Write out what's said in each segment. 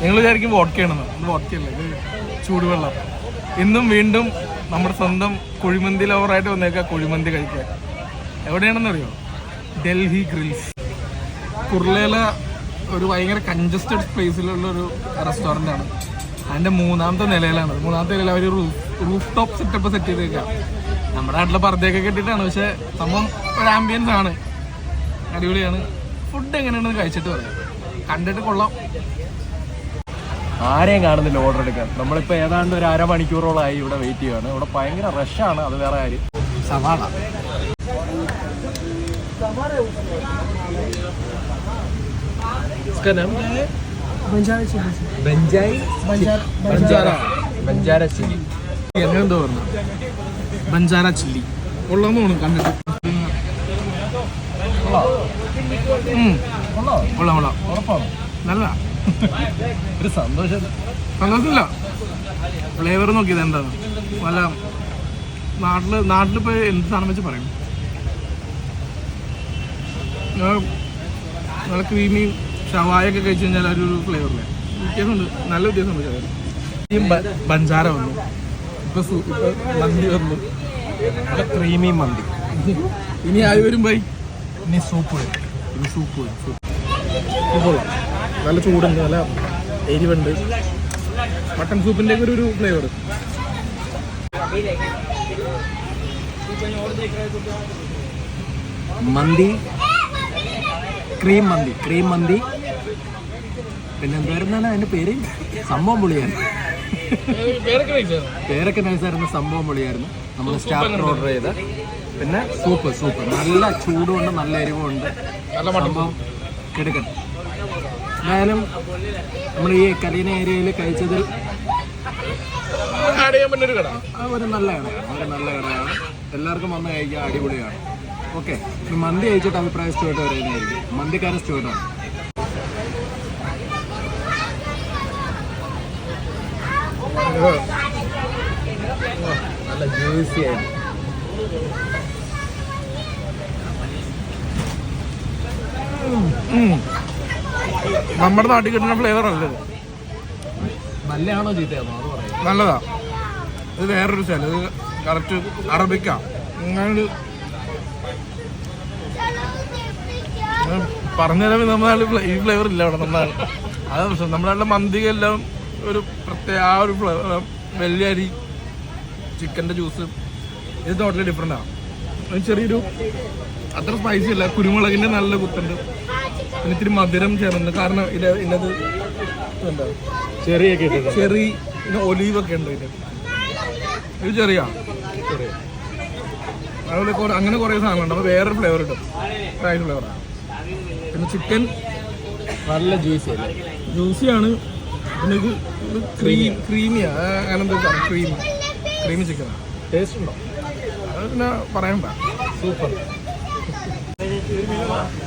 നിങ്ങൾ വിചാരിക്കും വോഡ്ക്കയാണെന്ന്. ഇത് വോഡ്ക്കയല്ല? ഇത് ചൂടുവെള്ളം. ഇന്നും വീണ്ടും നമ്മുടെ സ്വന്തം കുഴിമന്തി ലവറായിട്ട് വന്നേക്കാം കുഴിമന്തി കഴിക്കാൻ. എവിടെയാണെന്നറിയോ? ഡൽഹി ഗ്രിൽസ് കുർളയിലെ ഒരു ഭയങ്കര കൺജസ്റ്റഡ് പ്ലേസിലുള്ള ഒരു റെസ്റ്റോറന്റ് ആണ് അതിന്റെ മൂന്നാമത്തെ നിലയിലാണ്. മൂന്നാമത്തെ നിലയിൽ അവർ roof roof top setup set ചെയ്തേക്കാം. നമ്മുടെ നാട്ടിലെ പർദ്ദയൊക്കെ കെട്ടിയിട്ടാണ്. പക്ഷെ സംഭവം ഒരു ആംബിയൻസ് ആണ്. അടിപൊളിയാണ്. ഫുഡ് എങ്ങനെയാണെന്ന് കഴിച്ചിട്ട് പറയാം. കണ്ടിട്ട് കൊള്ളാം. ആരെയും കാണുന്നില്ല ഓർഡർ എടുക്കാൻ. നമ്മളിപ്പോൾ ഏതാണ്ട് ഒരു അരമണിക്കൂറോളമായി ഇവിടെ വെയിറ്റ് ചെയ്യുകയാണ് ഇവിടെ ഭയങ്കര റഷാണ് അത് വേറെ കാര്യം. സവാള. ബഞ്ചാര ചില്ലി. പറഞ്ഞു. ബഞ്ചാര ചില്ലി. തോന്നുന്നു കണ്ടിട്ട്. കൊള്ളാം. കൊള്ളാം. നല്ല ഒരു സന്തോഷം. സന്തോഷമില്ല ഫ്ലേവർ നോക്കിയത് എന്താണ് നല്ല നാട്ടിൽ നാട്ടിലിപ്പോ എന്ത് സാധനം വെച്ച് പറയും? നല്ല ക്രീമി ഷവായൊക്കെ കഴിച്ചു കഴിഞ്ഞാൽ ഒരു ഫ്ലേവറില്ലേ വ്യത്യാസമുണ്ട്. നല്ല വ്യത്യാസമുണ്ട് പഞ്ചാര ബഞ്ചാര വന്നു. ഇപ്പൊ ഇപ്പൊ മന്തി വന്നു. ക്രീമി മന്തി. ഇനി ആര് വരും ബൈ? ഇനി സൂപ്പ് ഇനി സൂപ്പ് വരും. സൂപ്പ് കൊള്ളാം. നല്ല ചൂടുണ്ട് നല്ല എരിവുണ്ട്. മട്ടൺ സൂപ്പിന്റെ ഒക്കെ ഒരു ഫ്ലേവർ മന്തി. ക്രീം മന്തി ക്രീം മന്തി. പിന്നെ എന്തായിരുന്നാണ് അതിന്റെ പേര്? സംഭവം പുളിയാണ് പേരൊക്കെ നൈസായിരുന്നു സംഭവം പൊളിയായിരുന്നു. നമ്മൾ സ്റ്റാർട്ടർ ഓർഡർ ചെയ്ത്. പിന്നെ സൂപ്പ് സൂപ്പ് നല്ല ചൂടുമുണ്ട് നല്ല എരിവുണ്ട് സംഭവം കിടക്കൻ എന്തായാലും നമ്മൾ ഈ കലീന ഏരിയയിൽ കഴിച്ചതിൽ ആഡ് ചെയ്യാൻ പറ്റുന്ന ഒരു കട. ആ ഒരു നല്ല കടയാണ് ഒരു നല്ല കടയാണ്. എല്ലാവർക്കും വന്ന് കഴിക്കാൻ അടിപൊളിയാണ്. ഓക്കെ. മന്തി കഴിച്ചിട്ട് അഭിപ്രായം സ്റ്റേട്ട് വരുന്നതായിരിക്കും മന്തിക്കാരൻ സ്റ്റേട്ടാണ് നല്ല ജ്യൂസി ആയിട്ട്. നമ്മുടെ നാട്ടിൽ കിട്ടുന്ന ഫ്ലേവർ അല്ലത് നല്ലതാണോ ചീത്തയാണോ? അത് പറയാം. നല്ലതാ. ഇത് വേറൊരു സ്ഥലം. ഇത് കറക്റ്റ് അറബിക്ക. അങ്ങനെ നമ്മളെ നമ്മുടെ നാട്ടിൽ ഈ ഫ്ലേവർ ഇല്ല അവിടെ നമ്മുടെ അത് പ്രശ്നം. നമ്മുടെ നാട്ടിലെ മന്തിക്കെല്ലാം ഒരു പ്രത്യേക ആ ഒരു ഫ്ലേവർ വലിയ അരി ചിക്കന്റെ ജ്യൂസ് ഇത് ടോട്ടലി ഡിഫറെന്റ് ആണ് ചെറിയൊരു അത്ര സ്പൈസി അല്ല. കുരുമുളകിന്റെ നല്ല കുത്തുണ്ട്. പിന്നെ ഇത്തിരി മധുരം ചേർന്നുണ്ട് കാരണം ഇത് ഇന്നത് എന്താ ചെറിയൊക്കെ ചെറി പിന്നെ ഒലീവ് ഒക്കെ ഉണ്ട് ഇതിന്. ഇത് ചെറിയ? ചെറിയ. അതുപോലെ കുറെ അങ്ങനെ കുറേ സാധനങ്ങളുണ്ട്. അപ്പോൾ വേറൊരു ഫ്ലേവർ കിട്ടും ഫ്രൈഡ് ഫ്ലേവറാണ് പിന്നെ ചിക്കൻ നല്ല ജ്യൂസി അല്ലേ? ജ്യൂസിയാണ് പിന്നെ ഇത് ക്രീം ക്രീമിയാണ് അങ്ങനെ എന്താ ക്രീം ക്രീമി ചിക്കനാണ് ടേസ്റ്റ് ഉണ്ടോ? അത് പിന്നെ പറയണ്ട സൂപ്പർ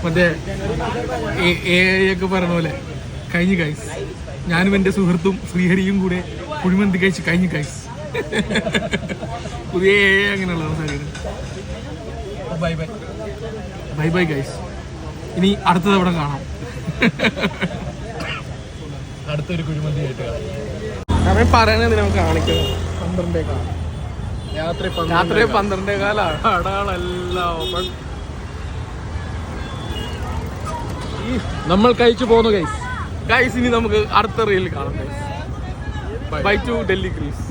മറ്റേ എ ഒക്കെ പറഞ്ഞ പോലെ. കഴിഞ്ഞു കൈസ് ഞാനും എന്റെ സുഹൃത്തും ശ്രീഹരിയും കൂടെ കുഴിമന്തി കഴിച്ച് കഴിഞ്ഞു കൈസ് പുതിയ അങ്ങനെയുള്ള സംസാരിക്കുന്നത് bye bye bye bye guys ഇനി അടുത്ത തവണ കാണാം. അടുത്തൊരു കുഴിമന്തി ആയിട്ട് അവൻ പറയണത് നമുക്ക് കാണിക്കുന്നത് പന്ത്രണ്ടേ കാലം. രാത്രി രാത്രി പന്ത്രണ്ടേ കാലാണ് നമ്മൾ കഴിച്ചു പോന്നു ഗൈസ് ഗൈസ് ഇനി നമുക്ക് അടുത്ത റീലിൽ കാണാം guys bye to Delhi crease